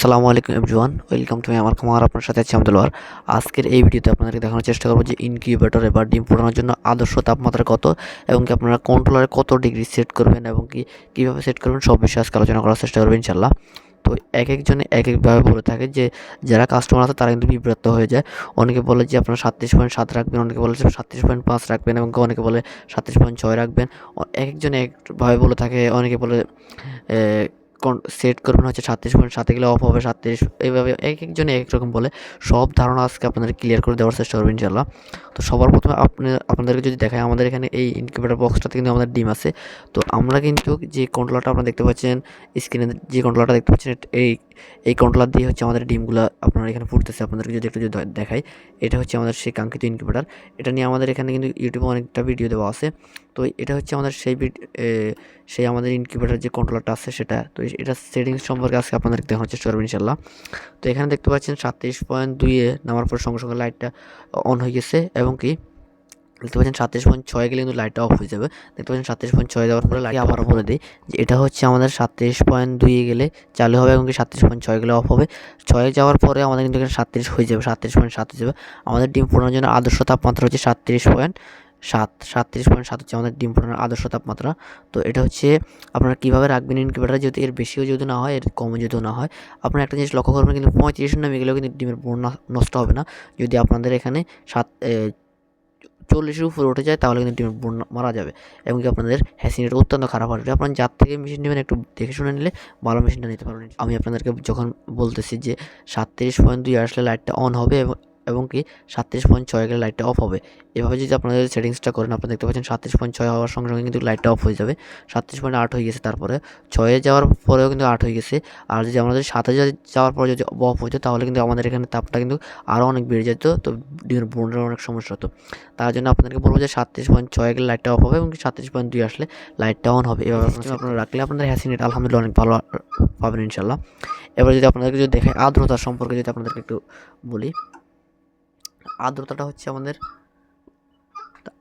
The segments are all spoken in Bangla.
আসসালামু আলাইকুম এভরিওয়ান, ওয়েলকাম টু আমার খামার আপনার সাথে আছি আমদুল্লাহ আজকের এই ভিডিওতে আপনাদেরকে দেখানোর চেষ্টা করব যে ইনকিউবেটরে বা ডিম ফোটানোর জন্য আদর্শ তাপমাত্রা কত এবং কি আপনারা কন্ট্রোলারে কত ডিগ্রি সেট করবেন এবং কি, কীভাবে সেট করবেন সব বিষয়ে আজকে আলোচনা করার চেষ্টা করবেন ইনশাল্লাহ তো এক একজনে এক একভাবে বলে থাকে যে, যারা কাস্টমার আছে তারা কিন্তু বিব্রত হয়ে যায়। অনেকে বলে যে আপনারা সাতত্রিশ পয়েন্ট সাত রাখবেন, অনেকে বলে সাতত্রিশ পয়েন্ট পাঁচ রাখবেন এবং অনেকে বলে সাতত্রিশ পয়েন্ট ছয় রাখবেন। এক একজনে একভাবে বলে থাকে, অনেকে বলে সেট করবেন হচ্ছে সাতত্রিশ পয়েন্ট সাথে গেলে অফ হবে সাতত্রিশ, এইভাবে এক একজনে এক রকম বলে। সব ধারণা আজকে আপনাদের ক্লিয়ার করে দেওয়ার চেষ্টা করবেন ইনশাল্লাহ তো সবার প্রথমে আপনি, আপনাদেরকে যদি দেখায় আমাদের এখানে এই ইনকিউবেটার বক্সটাতে কিন্তু আমাদের ডিম আছে। তো আমরা কিন্তু যে কন্ট্রোলারটা আপনারা দেখতে পাচ্ছেন স্ক্রিনে যে কন্ট্রোলারটা দেখতে পাচ্ছেন, এই এই কন্ট্রোলার দিয়ে হচ্ছে আমাদের ডিমগুলো আপনারা এখানে ফুটতেছে। আপনাদেরকে যদি একটু যদি দেখাই, এটা হচ্ছে আমাদের সেই কাঙ্ক্ষিত ইনকিউবেটর এটা নিয়ে আমাদের এখানে কিন্তু ইউটিউবে অনেকটা ভিডিও দেওয়া আছে। তো এটা হচ্ছে আমাদের সেই সেই আমাদের ইনকিউবেটর যে কন্ট্রোলারটা আছে সেটা। তো এটা সেটিংস সম্পর্কে আজকে আপনাদের দেখানোর চেষ্টা করবেন ইনশাল্লাহ তো এখানে দেখতে পাচ্ছেন সাতত্রিশ পয়েন্ট দুইয়ে নামার পর সঙ্গে সঙ্গে লাইটটা অন হয়ে গেছে এবং কি দেখতে পাচ্ছেন সাতত্রিশ পয়েন্ট ছয় গেলে কিন্তু লাইটটা অফ হয়ে যাবে। দেখতে পাচ্ছেন সাতত্রিশ পয়েন্ট ছয় দেওয়ার পরে লাইট আবারও বলে দিই যে এটা হচ্ছে আমাদের সাতত্রিশ পয়েন্ট দুইয়ে গেলে চালু হবে এবং কি সাতত্রিশ পয়েন্ট ছয় গেলে অফ হবে। ছয়ে যাওয়ার পরে আমাদের কিন্তু এখানে সাতত্রিশ হয়ে যাবে সাতত্রিশ পয়েন্ট সাত হয়ে যাবে। আমাদের ডিম ফোটানোর জন্য আদর্শ তাপমাত্রা হচ্ছে সাতত্রিশ পয়েন্ট সাত সাতত্রিশ পয়েন্ট সাত হচ্ছে আমাদের ডিম ফোটানোর আদর্শ তাপমাত্রা। তো এটা হচ্ছে আপনারা কীভাবে রাখবেন ইনকিউবেটার, যদি এর বেশিও যদি না হয়, এর কমও যদি না হয়। আপনারা একটা জিনিস লক্ষ্য করবেন কিন্তু পঁয়ত্রিশ নামে গেলেও কিন্তু ডিমের বোন নষ্ট হবে না। যদি আপনাদের এখানে সাত চল্লিশের উপরে উঠে যায়, তাহলে কিন্তু ডিমের বোন মারা যাবে। এবং কি আপনাদের হ্যাসিনেট অত্যন্ত খারাপ হবে আপনার যার থেকে মেশিন নেবেন একটু দেখে শুনে নিলে ভালো মেশিনটা নিতে পারবেন। আমি আপনাদেরকে যখন বলতেছি যে সাতত্রিশ পয়েন্ট দুই আসলে লাইটটা অন হবে এবং এবং কি সাতত্রিশ পয়েন্ট ছয় গেলে লাইটটা অফ হবে। এভাবে যদি আপনাদের সেটিংসটা করেন আপনারা দেখতে পাচ্ছেন সাতত্রিশ পয়েন্ট ছয় হওয়ার সঙ্গে সঙ্গে কিন্তু লাইটটা অফ হয়ে যাবে। সাতত্রিশ পয়েন্ট আট হয়ে গেছে তারপরে। ছয়ে যাওয়ার পরেও কিন্তু আট হয়ে গেছে। আর যদি আমাদের সাথে যাওয়ার পরে যদি অফ হতো তাহলে কিন্তু আমাদের এখানে তাপটা কিন্তু আরও অনেক বেড়ে যেত। তো ডিমের বোনের অনেক সমস্যা হতো। তার জন্য আপনাদেরকে বলব যে সাতত্রিশ পয়েন্ট ছয় গেলে লাইটটা অফ হবে এবং সাতত্রিশ পয়েন্ট দুই আসলে লাইটটা অন হবে। এভাবে আপনারা- আপনারা রাখলে আপনাদের হ্যাসিনেট আলহামদুলিল্লাহ অনেক ভালো পাবেন ইনশাল্লাহ এবার যদি আপনাদেরকে যদি দেখে আর্দ্রতা সম্পর্কে যদি আপনাদেরকে একটু বলি আর্দ্রতাটা হচ্ছে আমাদের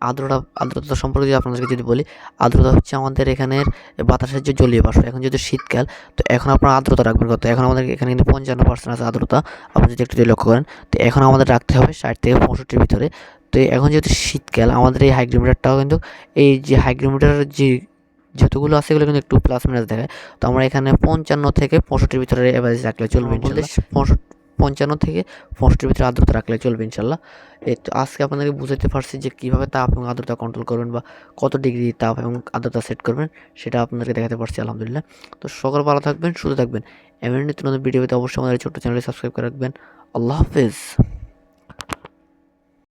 আর্দ্রতা আর্দ্রতা সম্পর্কে যদি আপনাদেরকে যদি বলি আর্দ্রতা হচ্ছে আমাদের এখানের বাতাসের যে জলীয় বাষ্প। এখন যেহেতু শীতকাল তো এখন আপনার আর্দ্রতা রাখবেন কত? এখন আমাদের এখানে কিন্তু পঞ্চান্ন পার্সেন্ট আছে আর্দ্রতা আপনি যদি একটু যদি লক্ষ্য করেন তো এখন আমাদের রাখতে হবে ষাট থেকে পঁয়ষট্টির ভিতরে। তো এখন যেহেতু শীতকাল আমাদের এই হাইগ্রোমিটারটাও কিন্তু এই যে হাইগ্রোমিটারের যে যতগুলো আছে এগুলো কিন্তু একটু প্লাস মাইনাস দেখায়। তো আমরা এখানে পঞ্চান্ন থেকে পঁয়ষট্টির ভিতরে এভারেজ রাখলে চলবে পঁয়ষট্টি পঞ্চান্ন থেকে পঁয়ষট্টির ভিতরে আর্দ্রতা রাখলে চলবে ইনশাল্লাহ। আজকে আপনাদেরকে বুঝাতে পারছি যে কীভাবে তাপ এবং আর্দ্রতা কন্ট্রোল করবেন বা কত ডিগ্রি তাপ এবং আর্দ্রতা সেট করবেন, সেটা আপনাদেরকে দেখাতে পারছি, আলহামদুলিল্লাহ। তো সকাল ভালো থাকবেন, সুস্থ থাকবেন। এমনি নিত্য নতুন ভিডিও পেতে অবশ্যই আমাদের ছোট্ট চ্যানেলে সাবস্ক্রাইব করে রাখবেন। আল্লাহ হাফেজ।